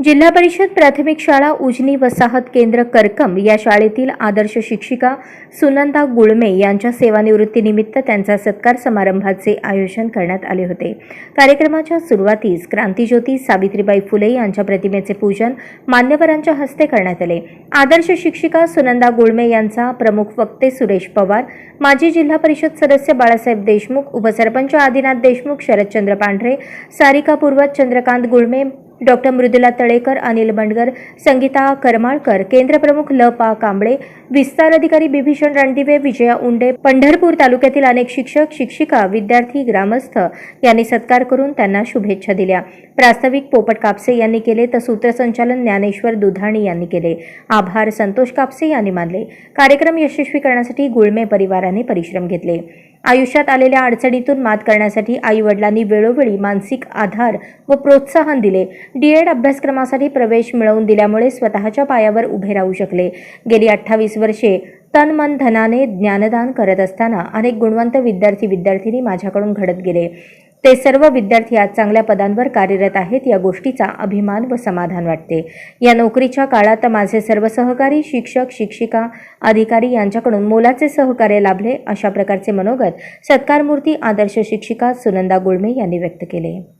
जिल्हा परिषद प्राथमिक शाळा उजनी वसाहत केंद्र करकम या शाळेतील आदर्श शिक्षिका सुनंदा गुळमे यांच्या सेवानिवृत्तीनिमित्त त्यांचा सत्कार समारंभाचे आयोजन करण्यात आले होते. कार्यक्रमाच्या सुरुवातीस क्रांतीज्योती सावित्रीबाई फुले यांच्या प्रतिमेचे पूजन मान्यवरांच्या हस्ते करण्यात आले. आदर्श शिक्षिका सुनंदा गुळमे यांचा प्रमुख वक्ते सुरेश पवार माजी जिल्हा परिषद सदस्य बाळासाहेब देशमुख उपसरपंच आदिनाथ देशमुख शरदचंद्र पांढरे सारिका पूर्वज चंद्रकांत गुळमे डॉक्टर मृदुला तळेकर अनिल बंडगर संगीता करमाळकर केंद्रप्रमुख ल. पा. कांबळे विस्तार अधिकारी बिभीषण रणदिवे विजया उंडे पंढरपूर तालुक्यातील अनेक शिक्षक शिक्षिका विद्यार्थी ग्रामस्थ यांनी सत्कार करून त्यांना शुभेच्छा दिल्या. प्रास्ताविक पोपट कापसे यांनी केले तर सूत्रसंचालन ज्ञानेश्वर दुधाणी यांनी केले. आभार संतोष कापसे यांनी मानले. कार्यक्रम यशस्वी करण्यासाठी गुळमे परिवाराने परिश्रम घेतले. आयुष्यात आलेल्या अडचणीतून मात करण्यासाठी आई वडिलांनी वेळोवेळी मानसिक आधार व प्रोत्साहन दिले. डीएड अभ्यासक्रमासाठी प्रवेश मिळवून दिल्यामुळे स्वतःच्या पायावर उभे राहू शकले. गेली अठ्ठावीस वर्षे तन मन धनाने ज्ञानदान करत असताना अनेक गुणवंत विद्यार्थी विद्यार्थिनी माझ्याकडून घडत गेले. ते सर्व विद्यार्थी आज चांगल्या पदांवर कार्यरत आहेत या गोष्टीचा अभिमान व समाधान वाटते. या नोकरीच्या काळात माझे सर्व सहकारी शिक्षक शिक्षिका अधिकारी यांच्याकडून मोलाचे सहकार्य लाभले अशा प्रकारचे मनोगत सत्कारमूर्ती आदर्श शिक्षिका सुनंदा गुळमे यांनी व्यक्त केले.